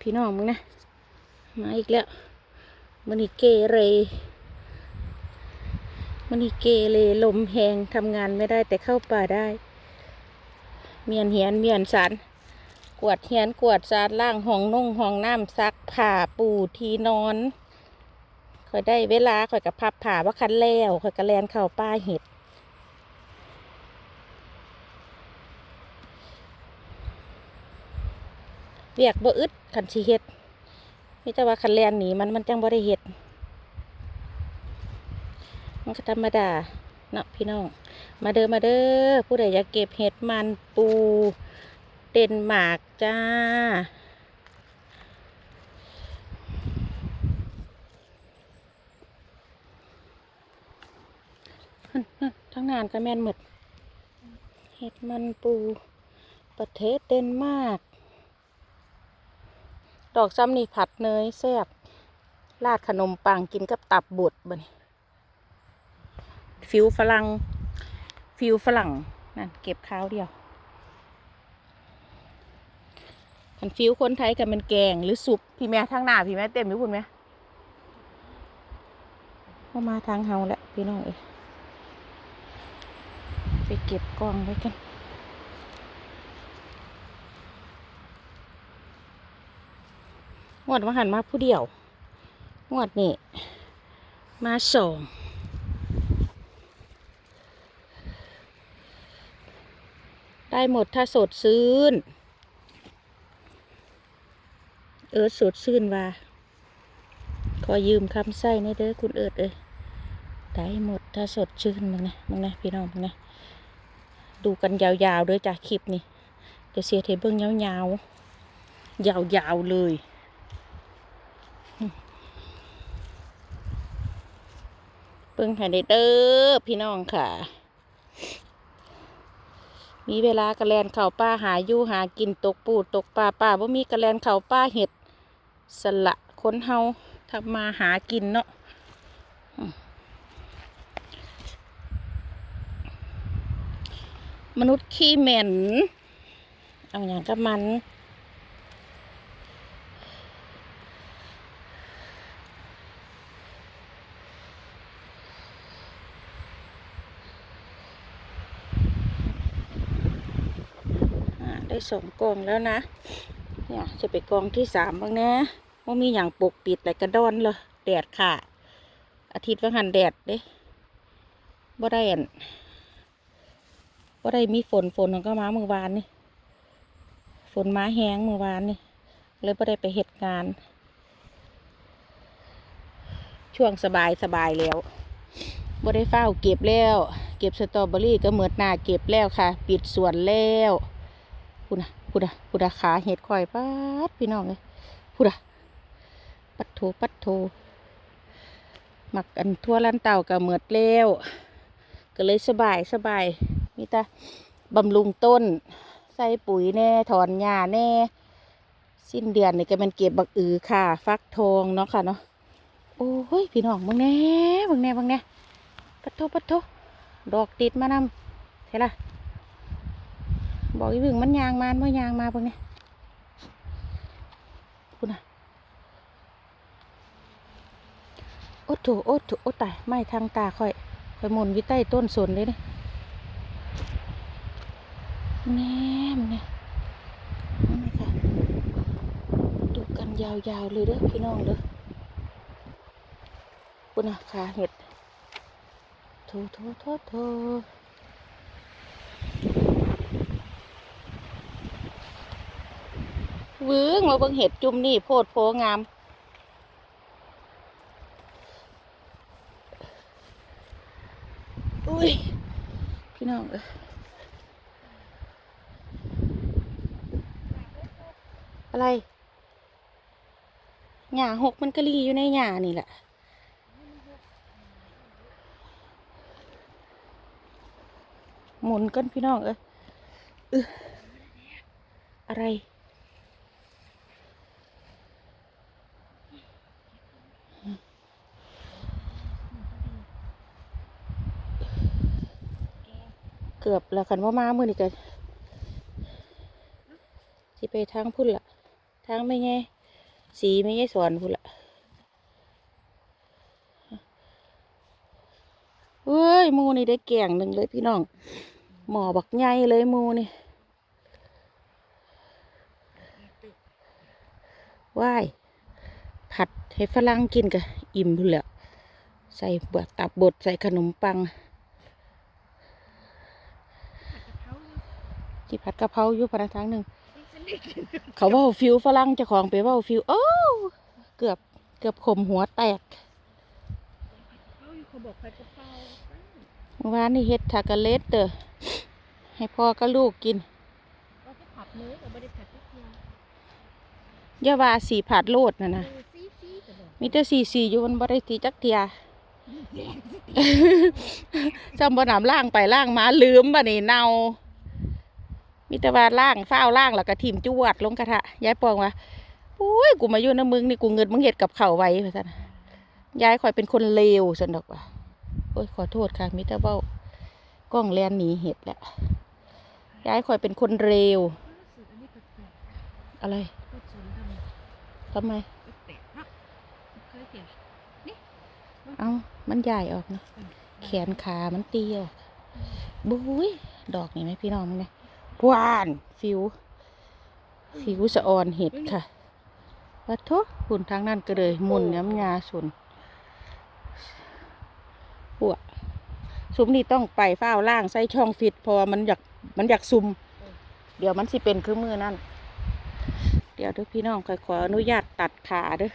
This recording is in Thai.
พี่น้องมึงนะ มาอีกแล้วมันนี่เกเรมันนี่เกเรลมแหงทำงานไม่ได้แต่เข้าป่าได้ เมียนเหียนเมียนสันกวดเหียนกวดสาดล่างห้องนุ่งห้องน้ำซักผ้าปูทีนอนคอยได้เวลาคอยกับพับผ้าว่าคันแล้วคอยกระแลนเข้าป้าเห็ดเวียกบ่อึด ขันสิเฮ็ดมีแต่ว่าคันแลนหนีมันมันจังบ่ได้เฮ็ด มันก็ธรรมดาเนาะพี่น้อง มาเด้อมาเด้อผู้ใดอยากเก็บเห็ดมันปูเดนมาร์กจ้าทั้งนานก็แม่นหมด เห็ดมันปู ประเทศเดนมาร์ก ดอกซ้ำนี่ผัดเนยแซ่บราดขนมปังกินกับตับบดบัดนฟิวฝรั่งฟิวฝรั่งนั่นเก็บข้าวเดียวขันฟิวคนไทยกันเป็นแกงหรือสุปพี่แม่ทางหน้าพี่แม่เต็มอยู่คุณไหมก็มาทางเฮาแล้วพี่น้องเอ้ยไปเก็บกองไว้กัน งวดว่าหันมาผู้เดียวงวดนี่มาสองได้หมดถ้าสดซื่นเอิร์ดสดซื่นว่าขอยืมคำไส้ในเด้อคุณเอิร์ดเอ้ยได้หมดถ้าสดชื่นมึงนะมึงนะพี่น้องมึงนะดูกันยาวๆด้วยจากคลิปนี่เดี๋ยวเสียเทเบิ้งยาวๆยาวๆเลย เบิ่งให้ได้เด้อพี่น้องค่ะ มีเวลากระแลนเข่าป้าหาอยู่หากินตกปูตกปลาป้าว่ามีกระแลนเข่าป้าเห็ดสละคนเฮาทำมาหากินเนาะมมนุษย์ขี้เหม็น เอาอย่างกับมัน อ่า ได้สองกองแล้วนะ เนี่ยจะไปกองที่สามบ้างนะว่ามีอย่างปกปิดอะไรกระดอนเลยแดดค่ะ อาทิตย์ว่าหันแดดเด้บ่ได้อันบ่ได้มีฝนฝนมันก็มาเมื่อวานนี่ ฝนมาแห้งเมื่อวานนี่ เลยบ่ได้ไปเหตุงาน ช่วงสบายสบายแล้วบ่ได้เฝ้าเก็บแล้ว เก็บสตรอเบอรี่ก็เหมือดหน้าเก็บแล้วค่ะ ปิดสวนแล้ว พูดนะพูดนะพูดนะขาเห็ดข่อยปัดพี่น้องเลยพูดนะปัดโถปัดโถหมักอันทั่วลันเต่ากับเหมือดแล้วก็เลยสบายสบายมีแต่บำรุงต้น ใส่ปุ๋ยแน่ถอนหญ้าแน่ สิ้นเดือนนี่ก็มันเก็บบักอือค่ะ ฟักทองเนาะค่ะเนาะโอ้ยพี่น้องมึงแน่มึงแน่มึงแน่ปัดโถปัดโถดอกติดมานำเห็นล่ะ บอกอีบึงมันยางมานว่ายางมาเบิ่งเนี่ยคุณน่ะโอ้โถโอ้โถโอ้ตายไม่ทางตาค่อยค่อยหมุนวิใต้ต้นสนเลยเนี่ยแน่มเนี่ยนี่ค่ะดูกันยาวๆเลยเด้อพี่น้องเด้อคุณน่ะขาเห็ดโถโถโถโถ วื้งมาเบิ่งเห็ดจุ่มนี่โพดโพงาม อุ้ย พี่น้องเอ้ยอะไร หญ้าหกมันก็รีอยู่ในหญ้านี่แหละหมุนกันพี่น้องเอ้ยอึอะไร เกือบแล้วคันว่ามามือนี่กันสิไปทางพุ่นละทางไม่ไงสีไม่ไงสอนพูดละเฮ้ยมูนี่ได้แก่งหนึ่งเลยพี่น้อง หมอบักใหญ่เลยมูนี่ว้ายผัดให้ฝรั่งกินกะอิ่มพูนล้วใส่บือกตับบดใส่ขนมปัง ที่ผัดกะเพราอยู่พนักทางหนึ่งเขาว่าฟิวฝรั่งจะของไปว่าฟิวโอ้เกือบเกือบขมหัวแตกเขาอยู่เขาบอกผัดกะเพราเมื่อวานนี่เฮ็ดทากะเลสเด้อให้พ่อกับลูกกินเยาว่าสีผัดโลดนะนะมีแต่สีสีอยู่มันบ่ได้ตีจักเทียจำบ่น้ำล่างไปล่างมาลืมบ่นี่เนา มีแต่ว่าล่างฟ้าล่างแล้วก็ทิ่มจวดลงกระทะยายปองว่าโอ้ยกูมาอยู่น้ำมึงนี่กูเงินมึงเฮ็ดกับเข้าไว้ว่าซั่นยายคอยเป็นคนเลวซั่นดอกว่าโอ้ยขอโทษค่ะมิต่เว้ากล้องแลนหนีเห็ดแหละยายคอยเป็นคนเร็ว อะไรทำไมเอามันใหญ่ออกนะแขนขามันตีออกบุ้ยดอกนี่ไหมพี่น้องมันเนี่ย วานฟิว ฟิวสะออนเห็ดค่ะวัดทุกหุ่นทางนั้นก็เลยหมุนน้ำยาสุนหัวซุมนี่ต้องไปเฝ้าวล่างใส่ช่องฟิตเพอมันอยากมันอยากซุม เดี๋ยวมันสิเป็นคือมือนั่น เดี๋ยวเด้วยพี่น้องขอขออนุญาตตัดขาเด้อ